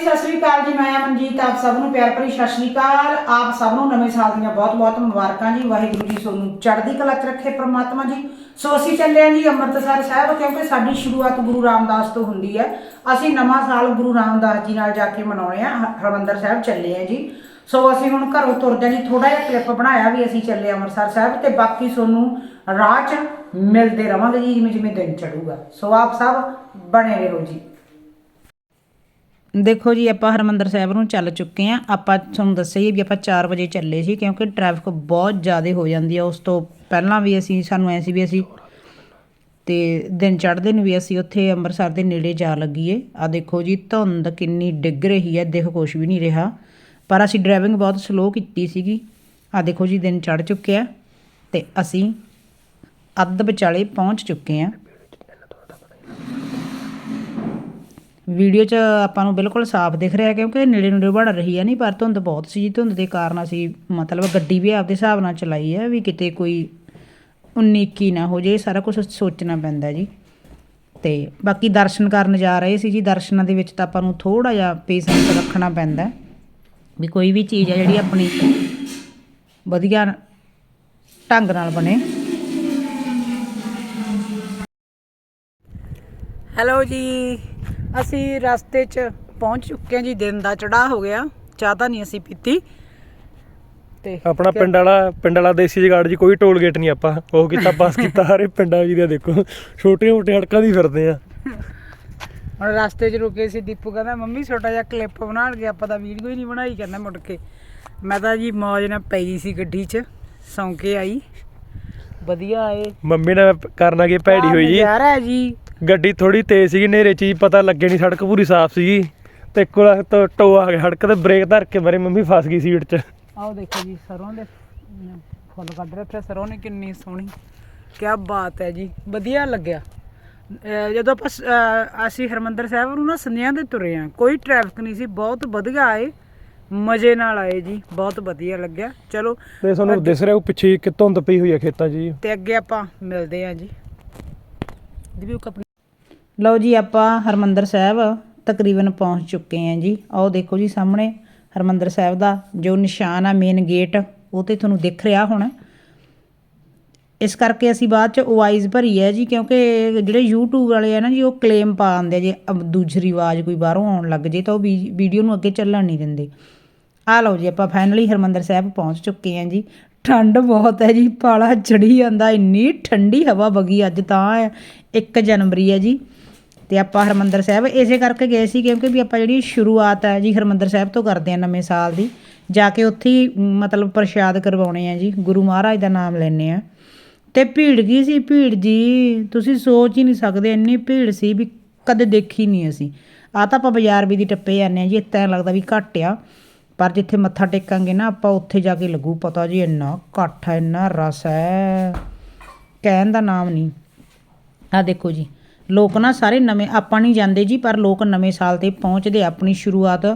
ਸਤਿ ਸ੍ਰੀ ਅਕਾਲ ਜੀ, ਮੈਂ ਮਨਜੀਤ, ਆਪ ਸਭ ਨੂੰ ਪਿਆਰ ਭਰੀ ਸਤਿ ਸ੍ਰੀ ਅਕਾਲ। ਆਪ ਸਭ ਨੂੰ ਨਵੇਂ ਸਾਲ ਦੀਆਂ ਬਹੁਤ-ਬਹੁਤ ਮੁਬਾਰਕਾਂ ਜੀ। ਵਾਹਿਗੁਰੂ ਜੀ ਤੁਹਾਨੂੰ ਚੜ੍ਹਦੀ ਕਲਾ 'ਚ ਰੱਖੇ ਪ੍ਰਮਾਤਮਾ ਜੀ। ਸੋ ਅਸੀਂ ਚੱਲੇ ਹਾਂ ਜੀ ਅੰਮ੍ਰਿਤਸਰ ਸਾਹਿਬ, ਕਿਉਂਕਿ ਸਾਡੀ ਸ਼ੁਰੂਆਤ ਗੁਰੂ ਰਾਮਦਾਸ ਤੋਂ ਹੁੰਦੀ ਹੈ। ਅਸੀਂ ਨਵਾਂ ਸਾਲ ਗੁਰੂ ਰਾਮਦਾਸ ਜੀ ਨਾਲ ਜਾ ਕੇ ਮਨਾਉਣੇ ਆ ਹ- ਹਰਿਮੰਦਰ ਸਾਹਿਬ ਚੱਲੇ ਆ ਜੀ। ਸੋ ਅਸੀਂ ਹੁਣ ਘਰੋਂ ਤੁਰਦੇ ਜੀ ਥੋੜਾ ਜਿਹਾ ਕਲਿੱਪ ਬਣਾਇਆ ਵੀ ਅਸੀਂ ਚੱਲੇ ਅੰਮ੍ਰਿਤਸਰ ਸਾਹਿਬ ਤੇ ਬਾਕੀ ਤੁਹਾਨੂੰ ਰਾਹ 'ਚ ਮਿਲਦੇ ਰਵਾਂਗੇ ਜੀ ਜਿਵੇਂ ਜਿਵੇਂ ਦਿਨ ਚੜੂਗਾ ਸੋ ਆਪ ਸਭ ਬਣੇ ਰਹੋ ਜੀ। ਦੇਖੋ ਜੀ, ਆਪਾਂ ਹਰਮੰਦਰ ਸਾਹਿਬ ਨੂੰ ਚੱਲ ਚੁੱਕੇ ਆ ਆਪਾਂ ਤੁਹਾਨੂੰ ਦੱਸਿਆ ਹੀ ਵੀ ਆਪਾਂ 4 ਵਜੇ ਚੱਲੇ ਸੀ ਕਿਉਂਕਿ ਟ੍ਰੈਫਿਕ ਬਹੁਤ ਜ਼ਿਆਦਾ ਹੋ ਜਾਂਦੀ ਆ। ਉਸ ਤੋਂ ਪਹਿਲਾਂ ਵੀ ਅਸੀਂ, ਸਾਨੂੰ ਐ ਸੀ ਵੀ ਅਸੀਂ ਤੇ ਦਿਨ ਚੜ੍ਹਦੇ ਨੂੰ ਵੀ ਅਸੀਂ ਉੱਥੇ ਅੰਮ੍ਰਿਤਸਰ ਦੇ ਨੇੜੇ ਜਾ ਲੱਗੀਏ। ਆ ਦੇਖੋ ਜੀ, ਧੁੰਦ ਕਿੰਨੀ ਡਿੱਗ ਰਹੀ ਹੈ, ਦੇਖ ਕੁਛ ਵੀ ਨਹੀਂ ਰਿਹਾ। ਪਰ ਅਸੀਂ ਡਰਾਈਵਿੰਗ ਬਹੁਤ ਸਲੋ ਕੀਤੀ ਸੀਗੀ। ਆ ਦੇਖੋ ਜੀ, ਦਿਨ ਚੜ੍ਹ ਚੁੱਕਿਆ ਤੇ ਅਸੀਂ ਅੱਧ ਵਿਚਾਲੇ ਪਹੁੰਚ ਚੁੱਕੇ ਆ ਵੀਡੀਓ 'ਚ ਆਪਾਂ ਨੂੰ ਬਿਲਕੁਲ ਸਾਫ਼ ਦਿਖ ਰਿਹਾ ਕਿਉਂਕਿ ਨੇੜੇ ਨੇੜੇ ਵੜ ਰਹੀ ਹੈ ਨਹੀਂ ਪਰ ਧੁੰਦ ਬਹੁਤ ਸੀ ਧੁੰਦ ਦੇ ਕਾਰਨ ਅਸੀਂ ਮਤਲਬ ਗੱਡੀ ਵੀ ਆਪਦੇ ਹਿਸਾਬ ਨਾਲ ਚਲਾਈ ਹੈ ਵੀ ਕਿਤੇ ਕੋਈ 19 21 ਨਾ ਹੋ ਜੇ ਸਾਰਾ ਕੁਝ ਸੋਚਣਾ ਪੈਂਦਾ ਜੀ। ਤੇ ਬਾਕੀ ਦਰਸ਼ਨ ਕਰਨ ਜਾ ਰਹੇ ਸੀ ਜੀ, ਦਰਸ਼ਨਾਂ ਦੇ ਵਿੱਚ ਤਾਂ ਆਪਾਂ ਨੂੰ ਥੋੜਾ ਜਿਹਾ ਪੇਸ਼ੈਂਸ ਰੱਖਣਾ ਪੈਂਦਾ। ਵੀ ਕੋਈ ਵੀ ਚੀਜ਼ ਹੈ ਜਿਹੜੀ ਆਪਣੀ ਵਧੀਆ ਢੰਗ ਨਾਲ ਬਣੇ। ਹੈਲੋ ਜੀ। ਅਸੀਂ ਰਸਤੇ 'ਚ ਪਹੁੰਚ ਚੁੱਕੇ ਹਾਂ ਜੀ ਦਿਨ ਦਾ ਚੜਾ ਹੋ ਗਿਆ ਚਾਹ ਤਾਂ ਨਹੀਂ ਅਸੀਂ ਪੀਤੀ। ਤੇ ਆਪਣਾ ਪਿੰਡ ਵਾਲਾ ਪਿੰਡ ਵਾਲਾ ਦੇਸੀ ਜਗਾੜ ਜੀ ਕੋਈ ਟੋਲ ਗੇਟ ਨਹੀਂ ਆਪਾਂ। ਉਹ ਕੀਤਾ ਪਾਸ ਕੀਤਾ ਹਰੇ ਪਿੰਡਾਂ ਵੀ ਦੇ ਦੇਖੋ ਛੋਟੀਆਂ ਮੋਟੀਆਂ ਹੜਕਾਂ ਦੀ ਫਿਰਦੇ ਆ। ਹੁਣ ਰਸਤੇ 'ਚ ਰੁਕੇ ਸੀ ਦੀਪੂ ਕਹਿੰਦਾ ਮੰਮੀ ਛੋਟਾ ਜਿਹਾ ਕਲਿੱਪ ਬਣਾ ਲਗੇ ਆਪਾਂ ਤਾਂ ਵੀਡੀਓ ਹੀ ਨਹੀਂ ਬਣਾਈ ਕਹਿੰਦਾ ਮੁੜ ਕੇ। ਮੈਂ ਤਾਂ ਜੀ ਮੌਜ ਨਾਲ ਪਈ ਸੀ ਗੱਡੀ 'ਚ ਸੌਂ ਕੇ ਆਈ। ਵਧੀਆ ਆਏ। ਮੰਮੀ ਨੇ ਕਰਨਾ ਕੀ ਭੈੜੀ ਹੋਈ ਜੀ। ਯਾਰ ਹੈ ਜੀ। ਗੱਡੀ ਥੋੜੀ ਤੇਜ਼ ਸੀਗੀ ਨੇਰੇ ਚ ਹੀ ਪਤਾ ਲੱਗੇ ਨਹੀਂ ਸੜਕ ਪੂਰੀ ਸਾਫ਼ ਸੀਗੀ। ਤੇ ਕੋਲ ਤੋਂ ਟੋ ਆ ਗਿਆ ਸੜਕ ਤੇ ਬ੍ਰੇਕ ਧਰ ਕੇ ਮਰੇ ਮੰਮੀ ਫਸ ਗਈ ਸੀਟ 'ਚ। ਆਓ ਦੇਖੋ ਜੀ ਸਰੋਂ ਦੇ ਫੁੱਲ ਕੱਢ ਰਹੇ ਫਿਰ ਸਰੋਂ ਨੇ ਕਿੰਨੀ ਸੋਹਣੀ। ਕੀ ਬਾਤ ਹੈ ਜੀ ਵਧੀਆ ਲੱਗਿਆ। ਜਦੋਂ ਆਪਾਂ ਅਸੀਂ ਹਰਮੰਦਰ ਸਾਹਿਬ ਨੂੰ ਨਾ ਸੰਨਿਆਂ ਦੇ ਤੁਰੇ ਆ ਕੋਈ ਟ੍ਰੈਫਿਕ ਨਹੀਂ ਸੀ ਬਹੁਤ ਵਧੀਆ ਆਏ ਮਜ਼ੇ ਨਾਲ ਆਏ ਜੀ ਬਹੁਤ ਵਧੀਆ ਲੱਗਿਆ। ਚਲੋ ਤੇ ਤੁਹਾਨੂੰ ਦਿਸ ਰਿਹਾ ਉਹ ਪਿੱਛੇ ਇੱਕ ਧੁੰਦ ਪਈ ਹੋਈ ਆ ਖੇਤਾਂ 'ਚ ਜੀ। ਤੇ ਅੱਗੇ ਆਪਾਂ ਮਿਲਦੇ ਆ ਜੀ। ਕਪੜੀ ਲਓ ਜੀ, ਆਪਾਂ ਹਰਮੰਦਰ ਸਾਹਿਬ ਤਕਰੀਬਨ ਪਹੁੰਚ ਚੁੱਕੇ ਆ ਜੀ। ਆਓ ਦੇਖੋ ਜੀ ਸਾਹਮਣੇ, ਹਰਮੰਦਰ ਸਾਹਿਬ ਦਾ ਜੋ ਨਿਸ਼ਾਨ ਆ ਮੇਨ ਗੇਟ ਉਹ ਤੇ ਤੁਹਾਨੂੰ ਦਿਖ ਰਿਹਾ ਹੋਣਾ। ਇਸ ਕਰਕੇ ਅਸੀਂ ਬਾਅਦ ਚ ਵਾਈਜ਼ ਭਰੀ ਹੈ ਜੀ, ਕਿਉਂਕਿ ਜਿਹੜੇ YouTube ਵਾਲੇ ਆ ਨਾ ਜੀ, ਉਹ ਕਲੇਮ ਪਾ ਆਉਂਦੇ ਆ ਜੇ ਅਬ ਦੂਸਰੀ ਆਵਾਜ਼ ਕੋਈ ਬਾਹਰੋਂ ਆਉਣ ਲੱਗ ਜੇ, ਤਾਂ ਉਹ ਵੀਡੀਓ ਨੂੰ ਅੱਗੇ ਚੱਲਣ ਨਹੀਂ ਦਿੰਦੇ। ਆ ਲਓ ਜੀ, ਆਪਾਂ ਫਾਈਨਲੀ ਹਰਮੰਦਰ ਸਾਹਿਬ ਪਹੁੰਚ ਚੁੱਕੇ ਹਾਂ ਜੀ। ਠੰਡ ਬਹੁਤ ਹੈ ਜੀ, ਪਾਲਾ ਚੜੀ ਜਾਂਦਾ, ਇੰਨੀ ਠੰਡੀ ਹਵਾ ਵਗੀ, ਅੱਜ ਤਾਂ 1 ਜਨਵਰੀ ਹੈ ਜੀ। ਤੇ ਆਪਾਂ ਹਰਮੰਦਰ ਸਾਹਿਬ ਇਸੇ ਕਰਕੇ ਗਏ ਸੀ ਕਿਉਂਕਿ ਵੀ ਆਪਾਂ ਜਿਹੜੀ ਸ਼ੁਰੂਆਤ ਹੈ ਜੀ ਹਰਮੰਦਰ ਸਾਹਿਬ ਤੋਂ ਕਰਦੇ ਆ ਨਵੇਂ ਸਾਲ ਦੀ, ਜਾ ਕੇ ਉੱਥੇ ਹੀ ਮਤਲਬ ਪ੍ਰਸ਼ਾਦ ਕਰਵਾਉਣੇ ਆ ਜੀ, ਗੁਰੂ ਮਹਾਰਾਜ ਦਾ ਨਾਮ ਲੈਣੇ ਆ ਤੇ ਭੀੜ ਕੀ ਸੀ? ਭੀੜ ਜੀ, ਤੁਸੀਂ ਸੋਚ ਹੀ ਨਹੀਂ ਸਕਦੇ, ਇੰਨੀ ਭੀੜ ਸੀ ਵੀ ਕਦੇ ਦੇਖੀ ਨਹੀਂ ਅਸੀਂ। ਆ ਤਾਂ ਆਪਾਂ ਬਾਜ਼ਾਰ ਵੀ ਦੀ ਟੱਪੇ ਜਾਂਦੇ ਆ ਜੀ, ਇੱਦਾਂ ਲੱਗਦਾ ਵੀ ਘੱਟ ਆ। ਪਰ ਜਿੱਥੇ ਮੱਥਾ ਟੇਕਾਂਗੇ ਨਾ, ਆਪਾਂ ਉੱਥੇ ਜਾ ਕੇ ਲੱਗੂ ਪਤਾ ਜੀ, ਇੰਨਾ ਇਕੱਠ ਹੈ ਇੰਨਾ ਰਸ ਹੈ। ਕਹਿਣ ਦਾ ਨਾਮ ਨਹੀਂ। ਆ ਦੇਖੋ ਜੀ ਲੋਕ ਨਾ ਸਾਰੇ ਨਵੇਂ, ਆਪਾਂ ਨਹੀਂ ਜਾਂਦੇ ਜੀ, ਪਰ ਲੋਕ ਨਵੇਂ ਸਾਲ ਤੇ ਪਹੁੰਚਦੇ ਆਪਣੀ ਸ਼ੁਰੂਆਤ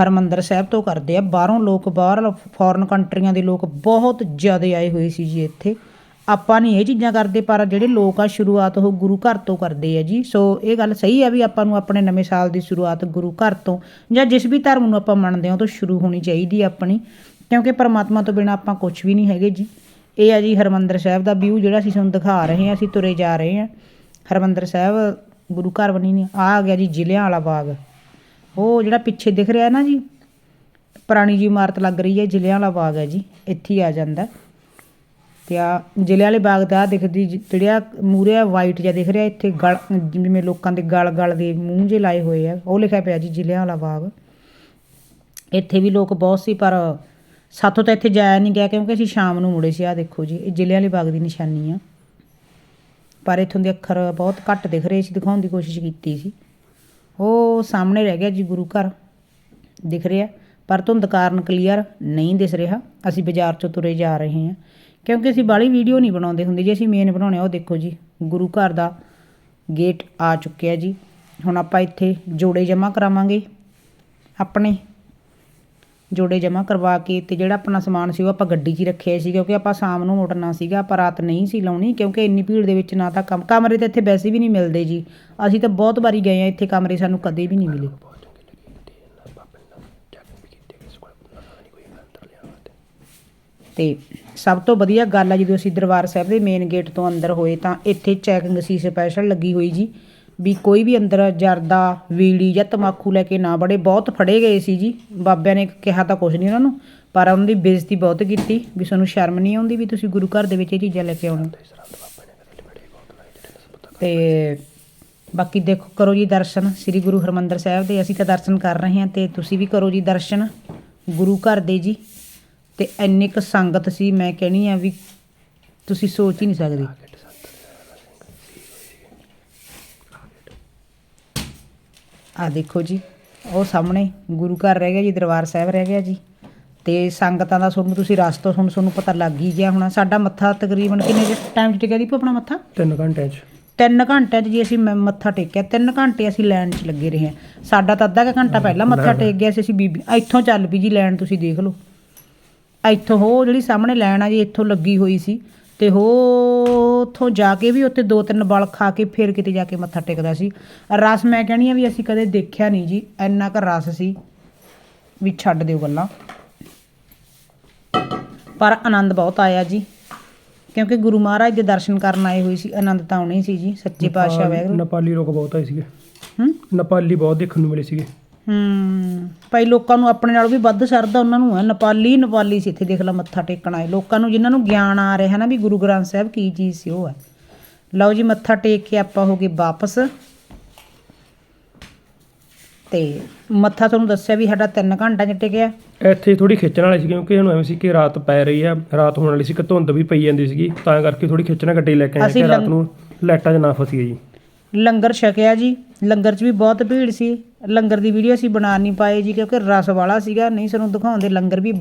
ਹਰਮੰਦਰ ਸਾਹਿਬ ਤੋਂ ਕਰਦੇ ਆ। ਬਾਹਰੋਂ ਲੋਕ, ਬਾਹਰ ਫੋਰਨ ਕੰਟਰੀਆਂ ਦੇ ਲੋਕ ਬਹੁਤ ਜ਼ਿਆਦਾ ਆਏ ਹੋਏ ਸੀ ਜੀ ਇੱਥੇ। ਆਪਾਂ ਨਹੀਂ ਇਹ ਚੀਜ਼ਾਂ ਕਰਦੇ, ਪਰ ਜਿਹੜੇ ਲੋਕ ਆ, ਸ਼ੁਰੂਆਤ ਉਹ ਗੁਰੂ ਘਰ ਤੋਂ ਕਰਦੇ ਆ ਜੀ। ਸੋ ਇਹ ਗੱਲ ਸਹੀ ਆ ਵੀ ਆਪਾਂ ਨੂੰ ਆਪਣੇ ਨਵੇਂ ਸਾਲ ਦੀ ਸ਼ੁਰੂਆਤ ਗੁਰੂ ਘਰ ਤੋਂ ਜਾਂ ਜਿਸ ਵੀ ਧਰਮ ਨੂੰ ਆਪਾਂ ਮੰਨਦੇ ਹਾਂ, ਉਹ ਤੋਂ ਸ਼ੁਰੂ ਹੋਣੀ ਚਾਹੀਦੀ ਆਪਣੀ। ਕਿਉਂਕਿ ਪਰਮਾਤਮਾ ਤੋਂ ਬਿਨਾ ਆਪਾਂ ਕੁਝ ਵੀ ਨਹੀਂ ਹੈਗੇ ਜੀ। ਇਹ ਆ ਜੀ ਹਰਮੰਦਰ ਸਾਹਿਬ ਦਾ ਵਿਊ ਜਿਹੜਾ ਅਸੀਂ ਤੁਹਾਨੂੰ ਦਿਖਾ ਰਹੇ ਹਾਂ, ਅਸੀਂ ਤੁਰੇ ਜਾ ਰਹੇ ਹਾਂ। ਹਰਮੰਦਰ ਸਾਹਿਬ, ਗੁਰੂ ਘਰ ਬਣੀ ਨਹੀਂ ਆ ਆ ਗਿਆ ਜੀ ਜ਼ਿਲ੍ਹਿਆਂ ਵਾਲਾ ਬਾਗ। ਉਹ ਜਿਹੜਾ ਪਿੱਛੇ ਦਿਖ ਰਿਹਾ ਨਾ ਜੀ, ਪੁਰਾਣੀ ਜੀ ਇਮਾਰਤ ਲੱਗ ਰਹੀ ਹੈ, ਜ਼ਿਲ੍ਹਿਆਂ ਵਾਲਾ ਬਾਗ ਹੈ ਜੀ, ਇੱਥੇ ਹੀ ਆ ਜਾਂਦਾ। ਤੇ ਆ ਜ਼ਿਲ੍ਹੇ ਵਾਲੇ ਬਾਗ ਦਾ ਆਹ ਦਿਖਦੀ ਜ- ਜਿਹੜਾ ਆ ਵਾਈਟ ਜਿਹਾ ਦਿਖ ਰਿਹਾ, ਇੱਥੇ ਗਲ, ਜਿਵੇਂ ਲੋਕਾਂ ਦੇ ਗਲ ਗਲ ਦੇ ਮੂੰਹ ਜੇ ਲਾਏ ਹੋਏ ਆ, ਉਹ ਲਿਖਿਆ ਪਿਆ ਜੀ ਜ਼ਿਲ੍ਹਿਆਂ ਵਾਲਾ ਬਾਗ। ਇੱਥੇ ਵੀ ਲੋਕ ਬਹੁਤ ਸੀ, ਪਰ ਸਾਥੋਂ ਤਾਂ ਇੱਥੇ ਜਾਇਆ ਨਹੀਂ ਗਿਆ, ਕਿਉਂਕਿ ਅਸੀਂ ਸ਼ਾਮ ਨੂੰ ਮੁੜੇ ਸੀ ਆ ਦੇਖੋ ਜੀ, ਇਹ ਜ਼ਿਲ੍ਹੇ ਵਾਲੇ ਬਾਗ ਦੀ ਨਿਸ਼ਾਨੀ ਆ। ਪਰ ਇੱਥੋਂ ਦੇ ਅੱਖਰ ਬਹੁਤ ਘੱਟ ਦਿਖ ਰਹੇ ਸੀ, ਦਿਖਾਉਣ ਦੀ ਕੋਸ਼ਿਸ਼ ਕੀਤੀ ਸੀ। ਉਹ ਸਾਹਮਣੇ ਰਹਿ ਗਿਆ ਜੀ ਗੁਰੂ ਘਰ, ਦਿਖ ਰਿਹਾ। ਪਰ ਧੁੰਦ ਕਾਰਨ ਕਲੀਅਰ ਨਹੀਂ ਦਿਸ ਰਿਹਾ। ਅਸੀਂ ਬਾਜ਼ਾਰ ਚੋਂ ਤੁਰੇ ਜਾ ਰਹੇ ਹਾਂ। ਕਿਉਂਕਿ ਅਸੀਂ ਬਾਹਲੀ ਵੀਡੀਓ ਨਹੀਂ ਬਣਾਉਂਦੇ ਹੁੰਦੇ। ਜੇ ਅਸੀਂ ਮੇਨ ਬਣਾਉਣੇ, ਉਹ ਦੇਖੋ ਜੀ, ਗੁਰੂ ਘਰ ਦਾ ਗੇਟ ਆ ਚੁੱਕਿਆ ਜੀ। ਹੁਣ ਆਪਾਂ ਇੱਥੇ ਜੋੜੇ ਜਮ੍ਹਾਂ ਕਰਾਵਾਂਗੇ। ਆਪਣੇ ਜੋੜੇ ਜਮ੍ਹਾਂ ਕਰਵਾ ਕੇ ਤੇ ਜਿਹੜਾ ਆਪਣਾ ਸਮਾਨ ਸੀ ਉਹ ਆਪਾਂ ਗੱਡੀ 'ਚ ਰੱਖਿਆ ਸੀ ਕਿਉਂਕਿ ਆਪਾਂ ਸ਼ਾਮ ਨੂੰ ਮੁੜਨਾ ਸੀਗਾ, ਆਪਾਂ ਰਾਤ ਨਹੀਂ ਸੀ ਲਾਉਣੀ ਕਿਉਂਕਿ ਇੰਨੀ ਭੀੜ ਦੇ ਵਿੱਚ ਨਾ ਤਾਂ ਕਮ, ਕਮਰੇ ਤਾਂ ਇੱਥੇ ਵੈਸੇ ਵੀ ਨਹੀਂ ਮਿਲਦੇ ਜੀ। ਅਸੀਂ ਤਾਂ ਬਹੁਤ ਵਾਰੀ ਗਏ ਆ ਇੱਥੇ ਕਮਰੇ ਸਾਨੂੰ ਕਦੇ ਵੀ ਨਹੀਂ ਮਿਲੇ। ਤੇ ਸਭ ਤੋਂ ਵਧੀਆ ਗੱਲ ਆ ਜਦੋਂ ਅਸੀਂ ਦਰਬਾਰ ਸਾਹਿਬ ਦੇ ਮੇਨ ਗੇਟ ਤੋਂ ਅੰਦਰ ਹੋਏ ਤਾਂ ਇੱਥੇ ਚੈਕਿੰਗ ਸੀ ਸਪੈਸ਼ਲ ਲੱਗੀ ਹੋਈ ਜੀ। ਵੀ ਕੋਈ ਵੀ ਅੰਦਰ ਜਰਦਾ, ਵੀੜੀ ਜਾਂ ਤਮਾਕੂ ਲੈ ਕੇ ਨਾ ਬੜੇ ਬਹੁਤ ਫੜੇ ਗਏ ਸੀ ਜੀ। ਬਾਬਿਆਂ ਨੇ ਕਿਹਾ ਤਾਂ ਕੁਝ ਨਹੀਂ ਉਹਨਾਂ ਨੂੰ, ਪਰ ਉਹਨਾਂ ਦੀ ਬੇਇੱਜ਼ਤੀ ਬਹੁਤ ਕੀਤੀ ਵੀ ਸਾਨੂੰ ਸ਼ਰਮ ਨਹੀਂ ਆਉਂਦੀ ਵੀ ਤੁਸੀਂ ਗੁਰੂ ਘਰ ਦੇ ਵਿੱਚ ਇਹ ਚੀਜ਼ਾਂ ਲੈ ਕੇ ਆਉਣੇ। ਤੇ ਬਾਕੀ ਦੇਖੋ, ਕਰੋ ਜੀ ਦਰਸ਼ਨ, ਸ੍ਰੀ ਗੁਰੂ ਹਰਮੰਦਰ ਸਾਹਿਬ ਦੇ ਅਸੀਂ ਤਾਂ ਦਰਸ਼ਨ ਕਰ ਰਹੇ ਹਾਂ ਤੇ ਤੁਸੀਂ ਵੀ ਕਰੋ ਜੀ ਦਰਸ਼ਨ, ਗੁਰੂ ਘਰ ਦੇ ਜੀ। ਤੇ ਇੰਨੀ ਕੁ ਸੰਗਤ ਸੀ, ਮੈਂ ਕਹਿਣੀ ਆ ਵੀ ਤੁਸੀਂ ਸੋਚ ਹੀ ਨਹੀਂ ਸਕਦੇ। ਆ ਦੇਖੋ ਜੀ ਉਹ ਸਾਹਮਣੇ ਗੁਰੂ ਘਰ ਰਹਿ ਗਿਆ ਜੀ ਦਰਬਾਰ ਸਾਹਿਬ ਰਹਿ ਗਿਆ ਜੀ। ਤੇ ਸੰਗਤਾਂ ਦਾ ਤੁਹਾਨੂੰ ਤੁਸੀਂ ਰਸਤੋਂ ਤੁਹਾਨੂੰ ਤੁਹਾਨੂੰ ਪਤਾ ਲੱਗ ਹੀ ਗਿਆ ਹੋਣਾ। ਸਾਡਾ ਮੱਥਾ ਤਕਰੀਬਨ ਕਿੰਨੇ ਟਾਈਮ 'ਚ ਟਿਕਿਆ ਦੀਪੂ ਆਪਣਾ ਮੱਥਾ? 3 ਘੰਟਿਆਂ 'ਚ। ਤਿੰਨ ਘੰਟਿਆਂ 'ਚ ਜੀ ਅਸੀਂ ਮ- ਮੱਥਾ ਟੇਕਿਆ। ਤਿੰਨ ਘੰਟੇ ਅਸੀਂ ਲਾਈਨ 'ਚ ਲੱਗੇ ਰਹੇ ਹਾਂ। ਸਾਡਾ ਤਾਂ ਅੱਧਾ ਕੁ ਘੰਟਾ ਪਹਿਲਾਂ ਮੱਥਾ ਟੇਕ ਗਿਆ ਸੀ ਅਸੀਂ ਬੀਬੀ ਇੱਥੋਂ ਚੱਲ ਪਈ ਜੀ ਲਾਈਨ ਤੁਸੀਂ ਦੇਖ ਲਓ। ਇੱਥੋਂ ਹੋ ਜਿਹੜੀ ਸਾਹਮਣੇ ਲਾਈਨ ਆ ਜੀ ਇੱਥੋਂ ਲੱਗੀ ਹੋਈ ਸੀ। ਤੇ ਹੋ ਉੱਥੋਂ ਜਾ ਕੇ ਵੀ ਉੱਥੇ ਦੋ ਤਿੰਨ ਬਲ ਖਾ ਕੇ ਫਿਰ ਕਿਤੇ ਜਾ ਕੇ ਮੱਥਾ ਟੇਕਦਾ ਸੀ। ਰਸ ਮੈਂ ਕਹਿਣੀ ਆ ਵੀ ਅਸੀਂ ਕਦੇ ਦੇਖਿਆ ਨਹੀਂ ਜੀ ਇੰਨਾ ਕੁ ਰਸ ਸੀ ਵੀ ਛੱਡ ਦਿਓ ਗੱਲਾਂ। ਪਰ ਆਨੰਦ ਬਹੁਤ ਆਇਆ ਜੀ ਕਿਉਂਕਿ ਗੁਰੂ ਮਹਾਰਾਜ ਦੇ ਦਰਸ਼ਨ ਕਰਨ ਆਏ ਹੋਏ ਸੀ ਆਨੰਦ ਤਾਂ ਆਉਣਾ ਹੀ ਸੀ ਜੀ ਸੱਚੇ ਪਾਤਸ਼ਾਹ ਵੈਗੁਰੂ। ਨੇਪਾਲੀ ਲੋਕ ਬਹੁਤ ਆਏ ਸੀਗੇ। ਹੂੰ? ਨੇਪਾਲੀ ਬਹੁਤ ਦੇਖਣ ਨੂੰ ਮਿਲੇ ਸੀਗੇ। ਹੂੰ। ਭਾਈ ਲੋਕਾਂ ਨੂੰ ਆਪਣੇ ਨਾਲੋਂ ਵੀ ਵੱਧ ਸ਼ਰਧਾ ਉਹਨਾਂ ਨੂੰ ਹੈ। ਨੇਪਾਲੀ ਨੇਪਾਲੀ ਸੀ ਇੱਥੇ ਦੇਖ ਲਾ ਮੱਥਾ ਟੇਕਣ ਆਏ। ਲੋਕਾਂ ਨੂੰ ਜਿਨ੍ਹਾਂ ਨੂੰ ਗਿਆਨ ਆ ਰਿਹਾ ਹੈ ਨਾ ਵੀ ਗੁਰੂ ਗ੍ਰੰਥ ਸਾਹਿਬ ਕੀ ਚੀਜ਼ ਸੀ ਉਹ ਹੈ। ਲਓ ਜੀ ਮੱਥਾ ਟੇਕ ਕੇ ਆਪਾਂ ਹੋ ਗਏ ਵਾਪਸ। ਤੇ ਮੱਥਾ ਤੁਹਾਨੂੰ ਦੱਸਿਆ ਵੀ ਸਾਡਾ 3 ਘੰਟਾ ਚ ਟਿਕਿਆ। ਇੱਥੇ ਥੋੜੀ ਖਿੱਚਣ ਵਾਲੀ ਸੀ ਕਿਉਂਕਿ ਇਹਨੂੰ ਐਵੇਂ ਸੀ ਕਿ ਰਾਤ ਪੈ ਰਹੀ ਆ। ਰਾਤ ਹੋਣ ਵਾਲੀ ਸੀ ਕਿ ਧੁੰਦ ਵੀ ਪਈ ਜਾਂਦੀ ਸੀਗੀ। ਤਾਂ ਕਰਕੇ ਥੋੜੀ ਖਿੱਚਣਾ ਗੱਡੀ ਲੈ ਕੇ ਆਏ ਕਿ ਰਾਤ ਨੂੰ ਲਾਈਟਾਂ 'ਚ ਨਾ ਫਸੀਏ ਜੀ। ਲੰਗਰ ਛਕਿਆ ਜੀ। ਲੰਗਰ 'ਚ ਵੀ ਬਹੁਤ ਭੀੜ ਸੀ। ਲੰਗਰ ਦੀ ਵੀਡੀਓ ਅਸੀਂ ਬਣਾ ਨਹੀਂ ਪਾਏ ਜੀ ਕਿਉਂਕਿ ਰਸ ਵਾਲਾ ਸੀਗਾ। ਨਹੀਂ ਸਾਨੂੰ ਦਿਖਾਉਂਦੇ, ਲੰਗਰ ਵੀ